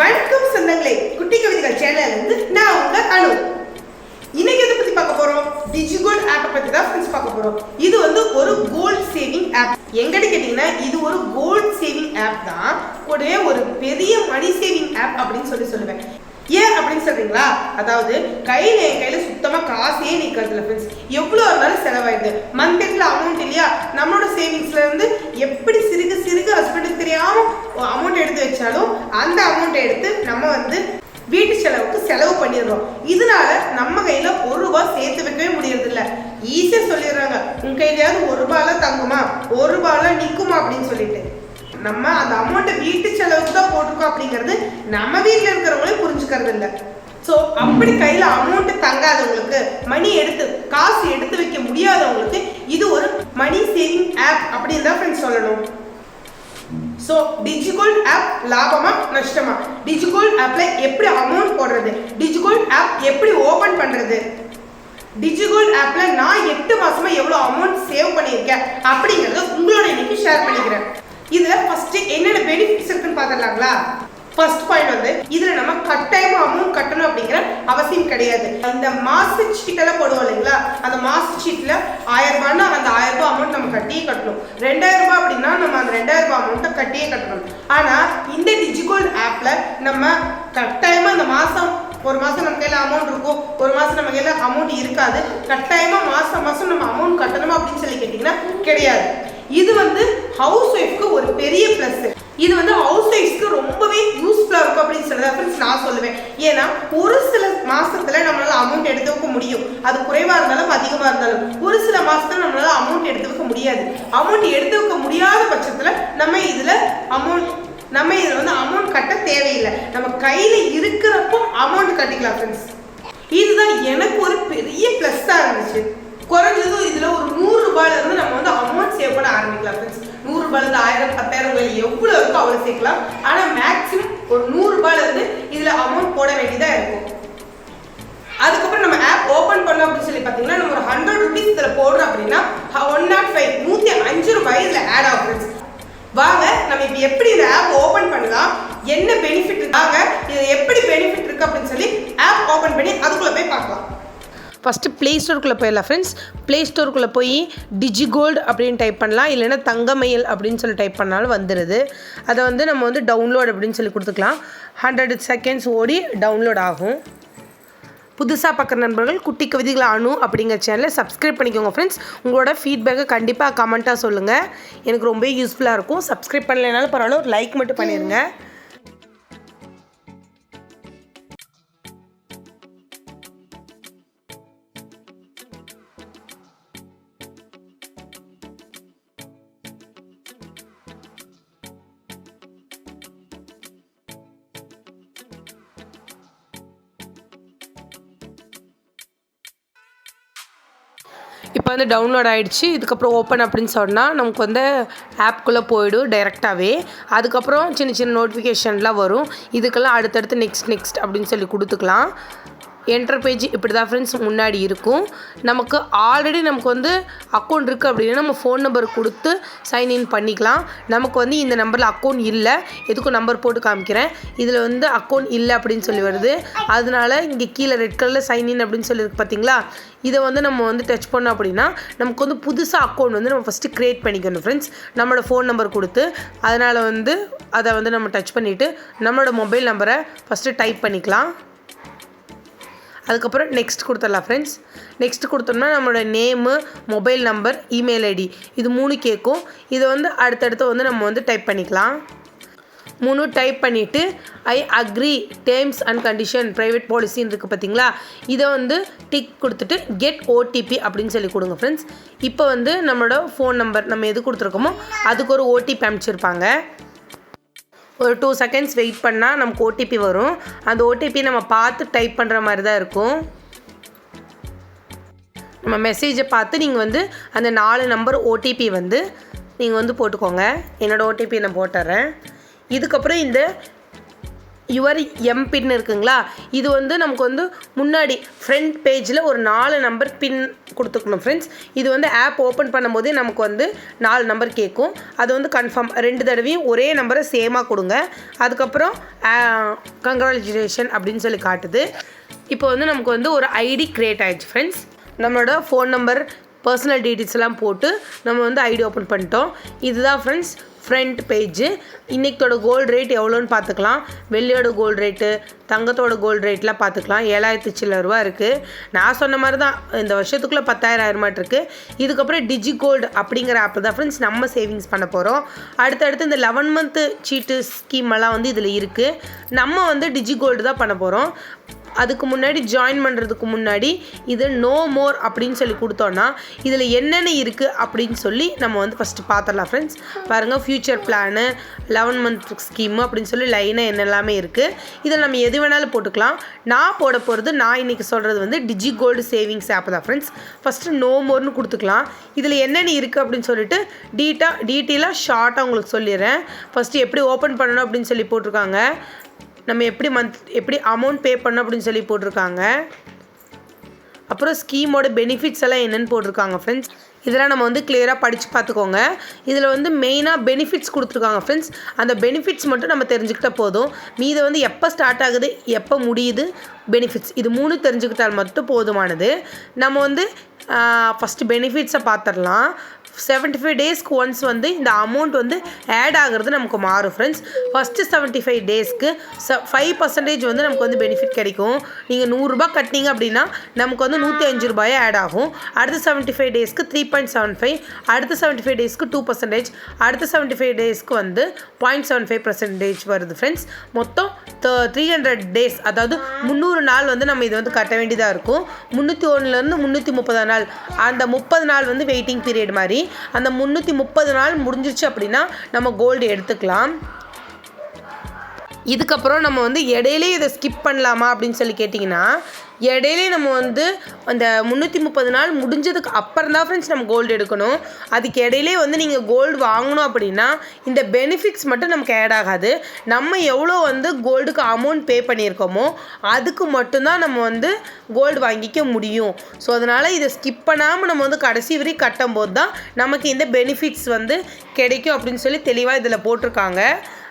வணக்கம் சொந்தங்களே குட்டி கவிதைகள் சேனல்ல இருந்து நான் உங்க அனு. இன்னைக்கு எதை பத்தி பார்க்க போறோம்? டிஜிகோல்ட் ஆப்பை பத்தி தான் ஃப்ரெண்ட்ஸ் பார்க்க போறோம். இது வந்து ஒரு கோல்ட் சேவிங் ஆப் எங்கன்னு கேட்டீங்கன்னா இது ஒரு கோல்ட் சேவிங் ஆப் தான். கூடவே ஒரு பெரிய மணி சேவிங் ஆப் அப்படின்னு சொல்லி சொல்லுவேன். ஏன் அப்படின்னு சொல்றீங்களா? அதாவது கையில என் கையில சுத்தமா காசே நிக்கிறதுல ஃப்ரெண்ட்ஸ் எவ்வளவு இருந்தாலும் செலவாயிடுது. மந்த் எண்ட்ல அமௌண்ட் இல்லையா? நம்மளோட சேவிங்ஸ்ல இருந்து எப்படி சிறுக சிறுக ஹஸ்பண்டுக்கு தெரியாம அமௌண்ட் எடுத்து வச்சாலும் அந்த அமௌண்ட் எடுத்து நம்ம வந்து வீட்டு செலவுக்கு செலவு பண்ணிடுறோம் இதனால நம்ம கையில ஒரு ரூபாய் சேர்த்து வைக்கவே முடியறது இல்ல ஈஸியா சொல்லிடுறாங்க. உன் கையிலயாவது ஒரு ரூபால தங்குமா? ஒரு ரூபால நிக்குமா அப்படின்னு சொல்லிட்டு. நம்ம அந்த அமௌண்ட்டை வீட்டு செலவுக்கு தான் போட்டிருக்கோம் அப்படிங்கிறது நம்ம வீட்டில் இருக்கிறவங்களே புரிஞ்சுக்கிறது இல்லை ஸோ அப்படி கையில் அமௌண்ட் தங்காதவங்களுக்கு மணி எடுத்து காசு எடுத்து வைக்க முடியாதவங்களுக்கு இது ஒரு மணி சேவிங் ஆப் அப்படின்னு தான் ஃப்ரெண்ட்ஸ் சொல்லணும். ஸோ டிஜிகோல்ட் ஆப் லாபமா நஷ்டமா? டிஜிகோல்ட் ஆப்ல எப்படி அமௌண்ட் போடுறது? டிஜிகோல்ட் ஆப் எப்படி ஓபன் பண்றது? டிஜிகோல்ட் ஆப்ல நான் எட்டு மாசமா எவ்வளவு அமௌண்ட் சேவ் பண்ணியிருக்கேன் அப்படிங்கறத உங்களோட இன்னைக்கு ஷேர் பண்ணிக்கிறேன். இதுல ஃபர்ஸ்ட் என்னென்ன பெனிஃபிட்ஸ் இருக்குன்னு பார்த்துடலாங்களா? ஃபர்ஸ்ட் பாயிண்ட் வந்து இதுல நம்ம கட்டாயமா அமௌண்ட் கட்டணும் அப்படிங்கிற அவசியம் கிடையாது. இந்த மாசு சீட்டெல்லாம் போடுவோம் இல்லைங்களா? அந்த மாசு சீட்ல ஆயிரம் ரூபாய்னா அந்த ஆயிரம் ரூபாய் அமௌண்ட் நம்ம கட்டியே கட்டணும். ரெண்டாயிரம் ரூபாய் அப்படின்னா நம்ம அந்த ரெண்டாயிரம் ரூபாய் அமௌண்ட்டை கட்டியே கட்டணும். ஆனா இந்த டிஜிகோல்ட் ஆப்ல நம்ம கட்டாயமா அந்த மாசம் ஒரு மாசம் நம்ம கையில அமௌண்ட் இருக்கும் ஒரு மாசம் நம்ம கையில அமௌண்ட் இருக்காது. கட்டாயமா மாசம் மாசம் நம்ம அமௌண்ட் கட்டணுமா அப்படின்னு சொல்லி கேட்டீங்கன்னா கிடையாது. இது வந்து ஹவுஸ் ஒய்ஃப்க்கு ஒரு பெரிய ப்ளஸ் இது வந்து ஹவுஸ் ஒய்ஃப்ஸ்க்கு ரொம்பவே யூஸ்ஃபுல்லாக இருக்கும் அப்படின்னு சொல்லி ஃப்ரெண்ட்ஸ் நான் சொல்லுவேன். ஏன்னா ஒரு சில மாசத்துல நம்மளால அமௌண்ட் எடுத்து வைக்க முடியும். அது குறைவா இருந்தாலும் அதிகமா இருந்தாலும். ஒரு சில மாசத்துல நம்மளால அமௌண்ட் எடுத்து வைக்க முடியாது. அமௌண்ட் எடுத்து வைக்க முடியாத பட்சத்துல நம்ம இதுல அமௌண்ட் நம்ம இதுல வந்து அமௌண்ட் கட்ட தேவையில்லை. நம்ம கையில இருக்கிறப்போ அமௌண்ட் கட்டிக்கலாம் ஃப்ரெண்ட்ஸ் இதுதான் எனக்கு ஒரு பெரிய ப்ளஸ்ஸாக இருந்துச்சு. குறைஞ்சதும் இதில் ஒரு நூறு ரூபாயில இருந்து நம்ம வந்து அமௌண்ட் சேவ் பண்ண ஆரம்பிக்கலாம் ஃப்ரெண்ட்ஸ் நூறு ரூபாயில இருந்து ஆயிரம் பத்தாயிரம் ரூபாய் எவ்வளோ இருக்கோ அவ்வளோ சேர்க்கலாம். ஆனால் மேக்ஸிமம் ஒரு நூறு ரூபாயில இருந்து இதில் அமௌண்ட் போட வேண்டியதாக இருக்கும். அதுக்கப்புறம் நம்ம ஆப் ஓப்பன் பண்ணோம் அப்படின்னு சொல்லி பார்த்தீங்கன்னா நம்ம ஒரு ஹண்ட்ரட் ருபீஸ் இதில் போடுறோம் அப்படின்னா ஒன் நாட் ஃபைவ் நூற்றி அஞ்சு ரூபாய் இதில் ஆட் ஆகும் வாங்க நம்ம இப்போ எப்படி இந்த ஆப் ஓப்பன் பண்ணலாம் என்ன பெனிஃபிட் இருக்காங்க இது எப்படி பெனிஃபிட் இருக்கு அப்படின்னு சொல்லி ஆப் ஓப்பன் பண்ணி அதுக்குள்ளே போய் பார்க்கலாம். ஃபஸ்ட்டு ப்ளே ஸ்டோருக்குள்ளே போயிடலாம் ஃப்ரெண்ட்ஸ் ப்ளே ஸ்டோருக்குள்ளே போய் டிஜிகோல்டு அப்படின்னு டைப் பண்ணலாம். இல்லைன்னா தங்கமயில் அப்படின்னு சொல்லி டைப் பண்ணாலும் வந்துடுது அதை வந்து நம்ம வந்து டவுன்லோட் அப்படின்னு சொல்லி கொடுத்துக்கலாம். ஹண்ட்ரட் செகண்ட்ஸ் ஓடி டவுன்லோட் ஆகும். புதுசாக பார்க்குற நண்பர்கள் குட்டி கவிதைகள் அணு அப்படிங்கிற சேனலை சப்ஸ்கிரைப் பண்ணிக்கோங்க ஃப்ரெண்ட்ஸ் உங்களோட ஃபீட்பேக்கை கண்டிப்பாக கமெண்ட்டாக சொல்லுங்கள் எனக்கு ரொம்ப யூஸ்ஃபுல்லாக இருக்கும். சப்ஸ்கிரைப் பண்ணலைனாலும் பரவாயில்ல ஒரு லைக் மட்டும் பண்ணிடுங்க இப்போ வந்து டவுன்லோட் ஆகிடுச்சு இதுக்கப்புறம் ஓப்பன் அப்படின்னு சொன்னால் நமக்கு வந்து ஆப்குள்ளே போயிடும் டைரெக்டாகவே அதுக்கப்புறம் சின்ன சின்ன நோட்டிஃபிகேஷன்லாம் வரும். இதுக்கெல்லாம் அடுத்தடுத்து நெக்ஸ்ட் நெக்ஸ்ட் அப்படின்னு சொல்லி கொடுத்துக்கலாம். என்டர் பேஜ் இப்படி தான் ஃப்ரெண்ட்ஸ் முன்னாடி இருக்கும். நமக்கு ஆல்ரெடி நமக்கு வந்து அக்கௌண்ட் இருக்குது அப்படின்னா நம்ம ஃபோன் நம்பர் கொடுத்து சைன்இன் பண்ணிக்கலாம். நமக்கு வந்து இந்த நம்பரில் அக்கௌண்ட் இல்லை. எதுக்கும் நம்பர் போட்டு காமிக்கிறேன். இதில் வந்து அக்கௌண்ட் இல்லை அப்படின்னு சொல்லி வருது. அதனால இங்கே கீழே ரெட் கலரில் சைன்இன் அப்படின்னு சொல்லியிருக்கு பார்த்தீங்களா இதை வந்து நம்ம வந்து டச் பண்ணோம் அப்படின்னா நமக்கு வந்து புதுசாக அக்கௌண்ட் வந்து நம்ம ஃபஸ்ட்டு க்ரியேட் பண்ணிக்கணும் ஃப்ரெண்ட்ஸ் நம்மளோட ஃபோன் நம்பர் கொடுத்து அதனால் வந்து அதை வந்து நம்ம டச் பண்ணிவிட்டு நம்மளோட மொபைல் நம்பரை ஃபஸ்ட்டு டைப் பண்ணிக்கலாம். அதுக்கப்புறம் நெக்ஸ்ட் கொடுத்துடலாம் ஃப்ரெண்ட்ஸ் நெக்ஸ்ட் கொடுத்தோம்னா நம்மளோட name mobile number email ID இது மூணு கேட்கும் இதை வந்து அடுத்தடுத்து வந்து நம்ம வந்து டைப் பண்ணிக்கலாம். மூணு டைப் பண்ணிவிட்டு I agree terms and condition private பாலிசின்னு இருக்குது பார்த்தீங்களா இதை வந்து டிக் கொடுத்துட்டு கெட் ஓடிபி அப்படின்னு சொல்லி கொடுங்க ஃப்ரெண்ட்ஸ் இப்போ வந்து நம்மளோட ஃபோன் நம்பர் நம்ம எது கொடுத்துருக்கோமோ அதுக்கு ஒரு ஓடிபி அனுப்பிச்சிருப்பாங்க. ஒரு டூ செகண்ட்ஸ் வெயிட் பண்ணால் நமக்கு ஓடிபி வரும். அந்த ஓடிபி நம்ம பார்த்து டைப் பண்ணுற மாதிரி தான் இருக்கும். நம்ம மெசேஜை பார்த்து நீங்கள் வந்து அந்த நாலு நம்பர் ஓடிபி வந்து நீங்கள் வந்து போட்டுக்கோங்க. என்னோடய ஓடிபி நான் போட்டுறேன். இதுக்கப்புறம் இந்த யுவர் எம்பின் இருக்குங்களா? இது வந்து நமக்கு வந்து முன்னாடி ஃப்ரண்ட் பேஜில் ஒரு நாலு நம்பர் பின் கொடுத்துக்கணும் ஃப்ரெண்ட்ஸ் இது வந்து ஆப் ஓப்பன் பண்ணும்போதே நமக்கு வந்து நாலு நம்பர் கேட்கும். அது வந்து கன்ஃபார்ம் ரெண்டு தடவையும் ஒரே நம்பரை சேமாக கொடுங்க. அதுக்கப்புறம் கங்க்ராச்சுலேஷன் அப்படின்னு சொல்லி காட்டுது. இப்போ வந்து நமக்கு வந்து ஒரு ஐடி க்ரியேட் ஆகிடுச்சு ஃப்ரெண்ட்ஸ் நம்மளோட ஃபோன் நம்பர் பர்சனல் டீட்டெயில்ஸ் எல்லாம் போட்டு நம்ம வந்து ஐடி ஓப்பன் பண்ணிட்டோம். இதுதான் ஃப்ரெண்ட்ஸ் ஃப்ரண்ட் பேஜு இன்றைக்கோட கோல்டு ரேட் எவ்வளோன்னு பார்த்துக்கலாம். வெள்ளியோட கோல்டு ரேட்டு தங்கத்தோட கோல்டு ரேட்லாம் பார்த்துக்கலாம். ஏழாயிரத்து சில்லற ரூபா இருக்குது நான் சொன்ன மாதிரி தான் இந்த வருஷத்துக்குள்ளே பத்தாயிரம் ஆயிரமாட்டு இருக்குது இதுக்கப்புறம் டிஜி கோல்டு அப்படிங்கிற ஆப் தான் ஃப்ரெண்ட்ஸ் நம்ம சேவிங்ஸ் பண்ண போகிறோம் அடுத்தடுத்து இந்த லெவன் மந்த்து சீட்டு ஸ்கீம் எல்லாம் வந்து இதில் இருக்குது நம்ம வந்து டிஜி கோல்டு தான் பண்ண போகிறோம் அதுக்கு முன்னாடி ஜாயின் பண்ணுறதுக்கு முன்னாடி இது நோ மோர் அப்படின்னு சொல்லி கொடுத்தோன்னா இதில் என்னென்ன இருக்குது அப்படின்னு சொல்லி நம்ம வந்து ஃபஸ்ட்டு பார்த்துடலாம் ஃப்ரெண்ட்ஸ் பாருங்கள் future plan eleven month scheme அப்படின்னு சொல்லி லைனாக என்னெல்லாமே இருக்குது இதில் நம்ம எது வேணாலும் போட்டுக்கலாம். நான் போட போகிறது நான் இன்றைக்கி சொல்கிறது வந்து டிஜி கோல்டு சேவிங்ஸ் ஆப் தான் ஃப்ரெண்ட்ஸ் ஃபஸ்ட்டு நோ மோர்னு கொடுத்துக்கலாம். இதில் என்னென்ன இருக்குது அப்படின்னு சொல்லிட்டு டீட்டா டீட்டெயிலாக ஷார்ட்டாக உங்களுக்கு சொல்லிடுறேன். ஃபஸ்ட்டு எப்படி ஓப்பன் பண்ணணும் அப்படின்னு சொல்லி போட்டிருக்காங்க. நம்ம எப்படி மந்த் எப்படி அமௌண்ட் பே பண்ண அப்படின்னு சொல்லி போட்டிருக்காங்க. அப்புறம் ஸ்கீமோட பெனிஃபிட்ஸ் எல்லாம் என்னென்னு போட்டிருக்காங்க ஃப்ரெண்ட்ஸ் இதெல்லாம் நம்ம வந்து கிளியராக படித்து பார்த்துக்கோங்க. இதில் வந்து மெயினாக பெனிஃபிட்ஸ் கொடுத்துருக்காங்க ஃப்ரெண்ட்ஸ் அந்த பெனிஃபிட்ஸ் மட்டும் நம்ம தெரிஞ்சுக்கிட்டால் போதும். மீதை வந்து எப்போ ஸ்டார்ட் ஆகுது எப்போ முடியுது பெனிஃபிட்ஸ் இது மூணு தெரிஞ்சுக்கிட்டால் மட்டும் போதுமானது. நம்ம வந்து ஃபஸ்ட்டு பெனிஃபிட்ஸை பார்த்துடலாம். செவன்ட்டி ஃபைவ் டேஸ்க்கு ஒன்ஸ் வந்து இந்த அமௌண்ட் வந்து ஆட் ஆகிறது நமக்கு மாறும் ஃப்ரெண்ட்ஸ் ஃபஸ்ட்டு செவன்ட்டி ஃபைவ் டேஸ்க்கு ச ஃபைவ் பர்சன்டேஜ் வந்து நமக்கு வந்து பெனிஃபிட் கிடைக்கும். நீங்கள் நூறுரூபா கட்டினீங்க அப்படின்னா நமக்கு வந்து நூற்றி அஞ்சு ரூபாயே ஆட் ஆகும். அடுத்த செவன்ட்டி ஃபைவ் டேஸ்க்கு த்ரீ பாயிண்ட் செவன் ஃபைவ் அடுத்த செவன்ட்டி ஃபைவ் டேஸ்க்கு டூ பர்சன்டேஜ் அடுத்த செவன்ட்டி ஃபைவ் டேஸ்க்கு வந்து பாயிண்ட் செவன் ஃபைவ் பர்சன்டேஜ் வருது ஃப்ரெண்ட்ஸ் மொத்தம் த்ரீ ஹண்ட்ரட் டேஸ் அதாவது முந்நூறு நாள் வந்து நம்ம இதை வந்து கட்ட வேண்டியதாக இருக்கும். முந்நூற்றி ஒன்றுலேருந்து முந்நூற்றி முப்பது நாள் அந்த முப்பது நாள் வந்து வெயிட்டிங் பீரியட் மாதிரி அந்த முந்நூற்றி முப்பது நாள் முடிஞ்சிருச்சு அப்படின்னா நம்ம கோல்டு எடுத்துக்கலாம். இதுக்கப்புறம் நம்ம வந்து இடையிலே இதை ஸ்கிப் பண்ணலாமா அப்படின்னு சொல்லி கேட்டிங்கன்னா இடையிலே நம்ம வந்து அந்த முந்நூற்றி முப்பது நாள் முடிஞ்சதுக்கு அப்புறம் தான் ஃப்ரெண்ட்ஸ் நம்ம கோல்டு எடுக்கணும். அதுக்கு இடையிலே வந்து நீங்கள் கோல்டு வாங்கணும் அப்படின்னா இந்த பெனிஃபிட்ஸ் மட்டும் நமக்கு ஆட் ஆகாது. நம்ம எவ்வளோ வந்து கோல்டுக்கு அமௌண்ட் பே பண்ணியிருக்கோமோ அதுக்கு மட்டும்தான் நம்ம வந்து கோல்டு வாங்கிக்க முடியும். ஸோ அதனால் இதை ஸ்கிப் பண்ணாமல் நம்ம வந்து கடைசி வரை கட்டும்போது தான் நமக்கு இந்த பெனிஃபிட்ஸ் வந்து கிடைக்கும் அப்படின்னு சொல்லி தெளிவாக இதில் போட்டிருக்காங்க.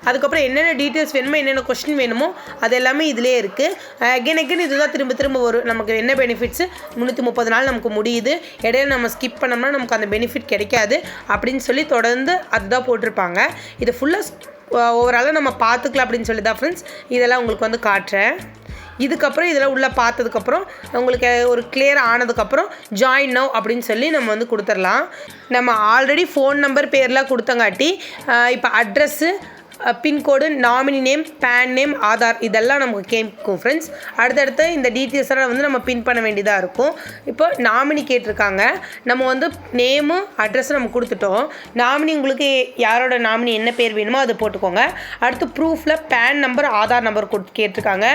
அதுக்கப்புறம் என்னென்ன டீட்டெயில்ஸ் வேணுமோ என்னென்ன கொஸ்டின் வேணுமோ அது எல்லாமே இதிலே இருக்குது அகைன் அகைன் இதுதான் திரும்ப திரும்ப வரும் நமக்கு என்ன பெனிஃபிட்ஸு முந்நூற்றி முப்பது நாள் நமக்கு முடியுது. இடையில நம்ம ஸ்கிப் பண்ணோம்னா நமக்கு அந்த பெனிஃபிட் கிடைக்காது. அப்படின்னு சொல்லி தொடர்ந்து அதுதான் போட்டிருப்பாங்க. இது ஃபுல்லாக ஓவராலாக நம்ம பார்த்துக்கலாம் அப்படின்னு சொல்லி தான் ஃப்ரெண்ட்ஸ் இதெல்லாம் உங்களுக்கு வந்து காட்டுறேன். இதுக்கப்புறம் இதெல்லாம் உள்ளே பார்த்ததுக்கப்புறம் உங்களுக்கு ஒரு கிளியர் ஆனதுக்கப்புறம் ஜாயின் நவ் அப்படின்னு சொல்லி நம்ம வந்து கொடுத்துடலாம். நம்ம ஆல்ரெடி ஃபோன் நம்பர் பேர்லாம் கொடுத்தங்காட்டி இப்போ address pincode nominee name PAN name Aadhaar இதெல்லாம் நமக்கு கேட்கும் ஃப்ரெண்ட்ஸ் அடுத்தடுத்து இந்த டீட்டெயில்ஸ்லாம் வந்து நம்ம பின் பண்ண வேண்டியதாக இருக்கும். இப்போ நாமினி கேட்டிருக்காங்க. நம்ம வந்து நேமும் அட்ரஸும் நம்ம கொடுத்துட்டோம். நாமினி உங்களுக்கு யாரோட நாமினி என்ன பேர் வேணுமோ அதை போட்டுக்கோங்க. அடுத்து ப்ரூஃபில் பேன் நம்பர் ஆதார் நம்பர் கொடு கேட்டிருக்காங்க.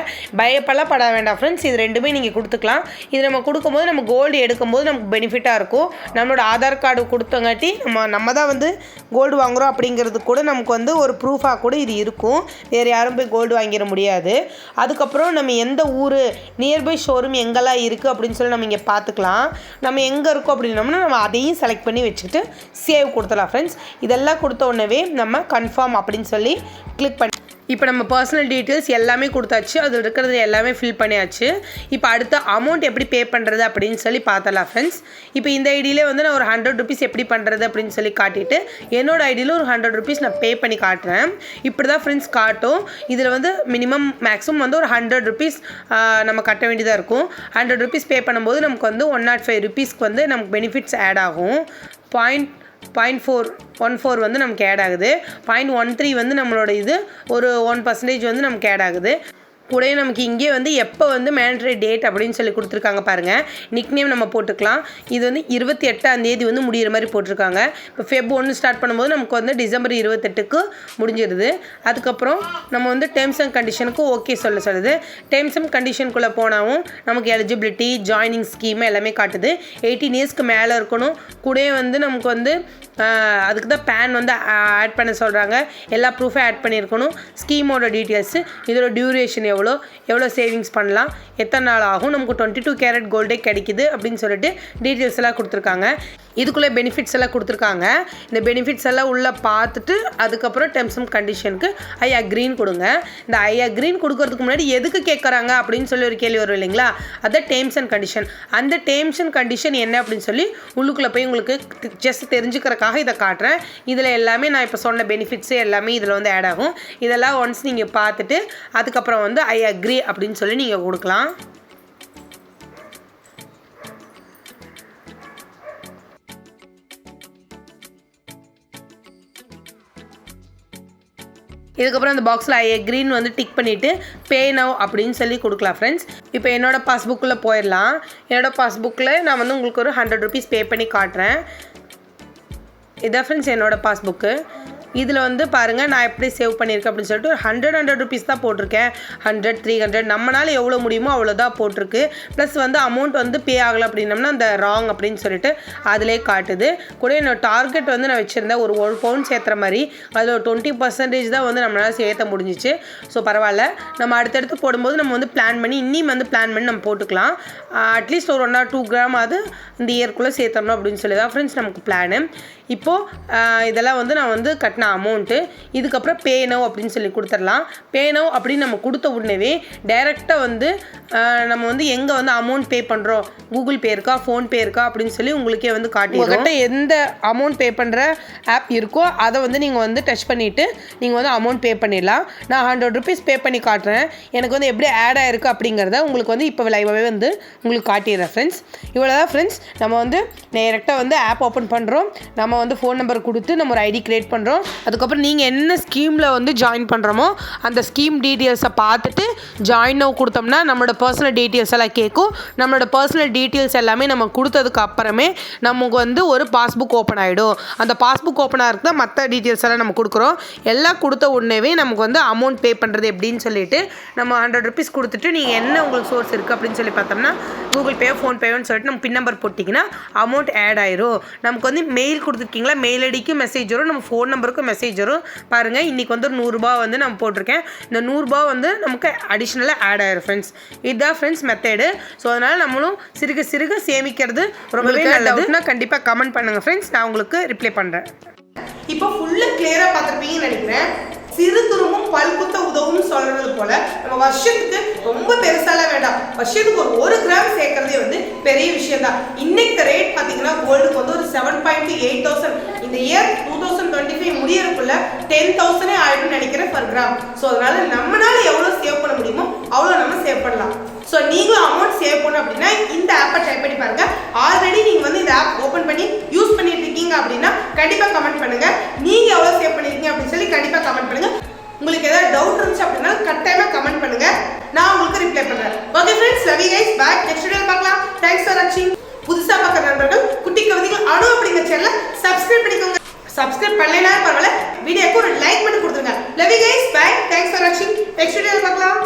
பயப்பெல்லாம் பட வேண்டாம் ஃப்ரெண்ட்ஸ் இது ரெண்டுமே நீங்கள் கொடுத்துக்கலாம். இது நம்ம கொடுக்கும்போது நம்ம கோல்டு எடுக்கும்போது நமக்கு பெனிஃபிட்டாக இருக்கும். நம்மளோட ஆதார் கார்டு கொடுத்தங்காட்டி நம்ம நம்ம தான் வந்து கோல்டு வாங்குகிறோம் அப்படிங்கிறது கூட நமக்கு வந்து ஒரு ப்ரூஃபாக கூட இது இருக்கும். வேறு யாரும் போய் கோல்டு வாங்கிட முடியாது. அதுக்கப்புறம் நம்ம எந்த ஊர் நியர்பை ஷோரூம் எங்கெல்லாம் இருக்குது அப்படின்னு சொல்லி நம்ம இங்கே பார்த்துக்கலாம் நம்ம எங்கே இருக்கோம் அப்படின்னோம்னா நம்ம அதையும் செலக்ட் பண்ணி வச்சுக்கிட்டு சேவ் கொடுத்துடலாம் ஃப்ரெண்ட்ஸ் இதெல்லாம் கொடுத்த உடனே நம்ம கன்ஃபார்ம் அப்படின்னு சொல்லி கிளிக் பண்ணி இப்போ நம்ம பர்சனல் டீட்டெயில்ஸ் எல்லாமே கொடுத்தாச்சு. அதில் இருக்கிறது எல்லாமே ஃபில் பண்ணியாச்சு. இப்போ அடுத்த அமௌண்ட் எப்படி பே பண்ணுறது அப்படின்னு சொல்லி பார்த்தலாம் ஃப்ரெண்ட்ஸ் இப்போ இந்த ஐடியிலே வந்து நான் ஒரு ஹண்ட்ரட் ருபீஸ் எப்படி பண்ணுறது அப்படின்னு சொல்லி காட்டிட்டு என்னோட ஐடியில் ஒரு ஹண்ட்ரட் ருபீஸ் நான் பே பண்ணி காட்டுறேன். இப்படி தான் ஃப்ரெண்ட்ஸ் காட்டும். இதில் வந்து மினிமம் மேக்ஸிமம் வந்து ஒரு ஹண்ட்ரட் ருபீஸ் நம்ம கட்ட வேண்டியதாக இருக்கும். ஹண்ட்ரட் ருபீஸ் பே பண்ணும்போது நமக்கு வந்து ஒன் நாட் ஃபைவ் ருபீஸ்க்கு வந்து நமக்கு பெனிஃபிட்ஸ் ஆட் ஆகும். Point point four one four வந்து நமக்கு ஆட் ஆகுது. பாயிண்ட் ஒன் த்ரீ வந்து நம்மளோட இது ஒரு ஒன் பர்சன்டேஜ் வந்து நமக்கு ஆட் ஆகுது. கூடவே நமக்கு இங்கே வந்து எப்போ வந்து மேண்டரி டேட் அப்படின்னு சொல்லி கொடுத்துருக்காங்க பாருங்கள் நிக் நேம் நம்ம போட்டுக்கலாம். இது வந்து இருபத்தி எட்டாம் தேதி வந்து முடியிற மாதிரி போட்டிருக்காங்க. இப்போ ஃபெப் ஒன்று ஸ்டார்ட் பண்ணும்போது நமக்கு வந்து டிசம்பர் இருபத்தெட்டுக்கு முடிஞ்சிருது. அதுக்கப்புறம் நம்ம வந்து டேர்ம்ஸ் அண்ட் கண்டிஷனுக்கு ஓகே சொல்ல சொல்லுது. டேர்ம்ஸ் அண்ட் கண்டிஷனுக்குள்ளே போனாவும் நமக்கு எலிஜிபிலிட்டி ஜாயினிங் ஸ்கீம் எல்லாமே காட்டுது. எயிட்டீன் இயர்ஸ்க்கு மேலே இருக்கணும். கூடயே வந்து நமக்கு வந்து அதுக்கு தான் பேன் வந்து ஆட் பண்ண சொல்கிறாங்க எல்லா ப்ரூஃபும் ஆட் பண்ணியிருக்கணும். ஸ்கீமோட டீட்டெயில்ஸு இதோட டியூரேஷன் எவ்வளோ எவ்வளோ சேவிங்ஸ் பண்ணலாம் எத்தனை நாள் ஆகும் நமக்கு டுவெண்ட்டி டூ கேரட் கோல்டே கிடைக்குது அப்படின்னு சொல்லிட்டு டீட்டெயில்ஸ் எல்லாம் கொடுத்துருக்காங்க. இதுக்குள்ளே பெனிஃபிட்ஸ் எல்லாம் கொடுத்துருக்காங்க. இந்த பெனிஃபிட்ஸ் எல்லாம் உள்ளே பார்த்துட்டு அதுக்கப்புறம் டெர்ம்ஸ் அண்ட் கண்டிஷனுக்கு ஐ அக்ரீன் கொடுங்க. இந்த ஐ அக்ரீன் கொடுக்கறதுக்கு முன்னாடி எதுக்கு கேட்குறாங்க அப்படின்னு சொல்லி ஒரு கேள்வி வரும் இல்லைங்களா? அதான் டேர்ம்ஸ் அண்ட் கண்டிஷன் அந்த டேர்ம்ஸ் அண்ட் கண்டிஷன் என்ன அப்படின்னு சொல்லி உள்ளுக்குள்ளே போய் உங்களுக்கு ஜஸ்ட் தெரிஞ்சுக்கிறக்காக இதை காட்டுறேன். இதில் எல்லாமே நான் இப்போ சொன்ன பெனிஃபிட்ஸு எல்லாமே இதில் வந்து ஆட் ஆகும். இதெல்லாம் ஒன்ஸ் நீங்கள் பார்த்துட்டு அதுக்கப்புறம் வந்து ஐ அக்ரி அப்படின்னு சொல்லி நீங்கள் கொடுக்கலாம். இதுக்கப்புறம் அந்த பாக்ஸில் ஐ அக்ரின்னு வந்து டிக் பண்ணிவிட்டு பே நவ் அப்படின்னு சொல்லி கொடுக்கலாம் ஃப்ரெண்ட்ஸ் இப்போ என்னோட பாஸ்புக்கில் போயிடலாம். என்னோட பாஸ்புக்கில் நான் வந்து உங்களுக்கு ஒரு ஹண்ட்ரட் ருபீஸ் பே பண்ணி காட்டுறேன். இதான் ஃப்ரெண்ட்ஸ் என்னோட பாஸ்புக்கு இதில் வந்து பாருங்கள் நான் எப்படி சேவ் பண்ணியிருக்கேன் அப்படின்னு சொல்லிட்டு ஒரு ஹண்ட்ரட் ஹண்ட்ரட் ருபீஸ் தான் போட்டிருக்கேன். ஹண்ட்ரட் த்ரீ ஹண்ட்ரட் நம்மளால் எவ்வளோ முடியுமோ அவ்வளோதான் போட்டிருக்கு. ப்ளஸ் வந்து அமௌண்ட் வந்து பே ஆகலை அப்படின்னம்னா அந்த ராங் அப்படின்னு சொல்லிட்டு அதிலே காட்டுது. கூட என்னோட டார்கெட் வந்து நான் வச்சுருந்தேன் ஒரு ஒரு பவுன் சேர்த்துற மாதிரி. அதில் ஒரு டுவெண்ட்டி பர்சன்டேஜ் தான் வந்து நம்மளால் சேர்த்த முடிஞ்சிச்சு. ஸோ பரவாயில்ல. நம்ம அடுத்தடுத்து போடும்போது நம்ம வந்து பிளான் பண்ணி இன்னியும் வந்து பிளான் பண்ணி நம்ம போட்டுக்கலாம். அட்லீஸ்ட் ஒரு ஒன் ஆர் டூ கிராம் அது இந்த இயர்க்குள்ளே சேர்த்தரணும் அப்படின்னு சொல்லி தான் ஃப்ரெண்ட்ஸ் நமக்கு பிளானு இப்போது இதெல்லாம் வந்து நான் வந்து கட்டின அமௌண்ட்டு இதுக்கப்புறம் பே நவ் அப்படின்னு சொல்லி கொடுத்துடலாம். பேனவ் அப்படின்னு நம்ம கொடுத்த உடனேவே டைரெக்டாக வந்து நம்ம வந்து எங்கே வந்து அமௌண்ட் பே பண்ணுறோம் கூகுள் பே இருக்கா ஃபோன்பே இருக்கா அப்படின்னு சொல்லி உங்களுக்கே வந்து காட்டி உங்கள்கிட்ட எந்த அமௌண்ட் பே பண்ணுற ஆப் இருக்கோ அதை வந்து நீங்கள் வந்து டச் பண்ணிவிட்டு நீங்கள் வந்து அமௌண்ட் பே பண்ணிடலாம். நான் ஹண்ட்ரட் ருபீஸ் பே பண்ணி காட்டுறேன். எனக்கு வந்து எப்படி ஆட் ஆயிருக்கு அப்படிங்கிறத உங்களுக்கு வந்து இப்போ லைவாகவே வந்து உங்களுக்கு காட்டிடுறேன் ஃப்ரெண்ட்ஸ் இவ்வளோ தான் ஃப்ரெண்ட்ஸ் நம்ம வந்து டைரெக்டாக வந்து ஆப் ஓப்பன் பண்ணுறோம் நம்ம வந்து ஃபோன் நம்பர் கொடுத்து நம்ம ஒரு ஐடி க்ரியேட் பண்ணுறோம் அதுக்கப்புறம் நீங்கள் என்ன ஸ்கீமில் வந்து ஜாயின் பண்ணுறோமோ அந்த ஸ்கீம் டீட்டெயில்ஸை பார்த்துட்டு ஜாயின் கொடுத்தோம்னா நம்மளோட பர்சனல் டீட்டெயில்ஸ் எல்லாம் கேட்கும் நம்மளோட பர்சனல் டீட்டெயில்ஸ் எல்லாமே நம்ம கொடுத்ததுக்கு அப்புறமே நமக்கு வந்து ஒரு பாஸ்புக் ஓப்பன் ஆகிடும் அந்த பாஸ்புக் ஓப்பன் ஆகிறது தான் மற்ற டீட்டெயில்ஸ் எல்லாம் நம்ம கொடுக்குறோம். எல்லாம் கொடுத்த உடனேவே நமக்கு வந்து அமௌண்ட் பே பண்ணுறது எப்படின்னு சொல்லிட்டு நம்ம ஹண்ட்ரட் ருபீஸ் கொடுத்துட்டு நீங்கள் என்ன உங்களுக்கு சோர்ஸ் இருக்குது அப்படின்னு சொல்லி பார்த்தோம்னா கூகுள் பே ஃபோன்பேன்னு சொல்லிட்டு நம்ம பின் நம்பர் போட்டிங்கன்னா அமௌண்ட் ஆட் ஆயிரும். நமக்கு வந்து மெயில் கொடுத்துருக்கீங்களா மெயில் ஐடிக்கு மெசேஜ் வரும். நம்ம ஃபோன் நம்பருக்கும் மெசேஜ் வரும். பாருங்கள் இன்றைக்கி வந்து ஒரு நூறுரூபா வந்து நம்ம போட்டிருக்கேன். இந்த நூறுரூபா வந்து நமக்கு அடிஷ்னலாக ஆட் ஆயிரும் ஃப்ரெண்ட்ஸ் இதுதான் ஃப்ரெண்ட்ஸ் மெத்தேடு ஸோ அதனால் நம்மளும் சிறுக சிறுக சேமிக்கிறது ரொம்பவே நல்லதுன்னா கண்டிப்பாக கமெண்ட் பண்ணுங்கள் ஃப்ரெண்ட்ஸ் நான் உங்களுக்கு ரிப்ளை பண்ணுறேன் இப்போ ஃபுல்லா கிளியரா பார்த்திருப்பீங்கன்னு நினைக்கிறேன். போல. நம்ம வருஷத்துக்கு ரொம்ப பெருசாலாம் வேண்டாம். வருஷத்துக்கு ஒரு ஒரு கிராம் சேர்க்கறதே வந்து பெரிய விஷயம் தான் இன்னைக்கு ரேட் பாத்தீங்கன்னா கோல்டுக்கு வந்து ஒரு செவன் பாயிண்ட் எயிட் தௌசண்ட் இந்த year two thousand twenty five முடியறதுக்குள்ள ten தௌசண்டே ஆயிடும்னு நினைக்கிறேன் பர் கிராம் ஸோ அதனால நம்மளால எவ்வளோ சேவ் பண்ண முடியுமோ அவ்வளோ நம்ம சேவ் பண்ணலாம். ஸோ நீங்களும் அமௌண்ட் சேவ் பண்ணணும் அப்படின்னா இந்த ஆப்பை ட்ரை பண்ணி பாருங்க. ஆல்ரெடி நீங்க வந்து இந்த ஆப் ஓப்பன் பண்ணி யூஸ் பண்ணிட்டு இருக்கீங்க அப்படின்னா கண்டிப்பா கமெண்ட் பண்ணுங்க. கட்டாயமா கமெண்ட் பண்ணுங்க. நான் உங்களுக்கு ரிப்ளை பண்றேன். Okay friends love you guys back next video பார்க்கலாம். தேங்க்ஸ் ஃபார் வாட்சிங் புதுசா பார்க்குற நண்பர்கள் குட்டி கவிதைகள் அணு அப்படிங்கிற சேனல சப்ஸ்கிரைப் பண்ணிக்கோங்க. சப்ஸ்கிரைப் பண்ணலனா பரவாயில்ல. வீடியோக்கு ஒரு லைக் பண்ணி கொடுத்துருங்க. Love you guys back thanks for வாட்சிங் நெக்ஸ்ட் வீடியோ பார்க்கலாம்.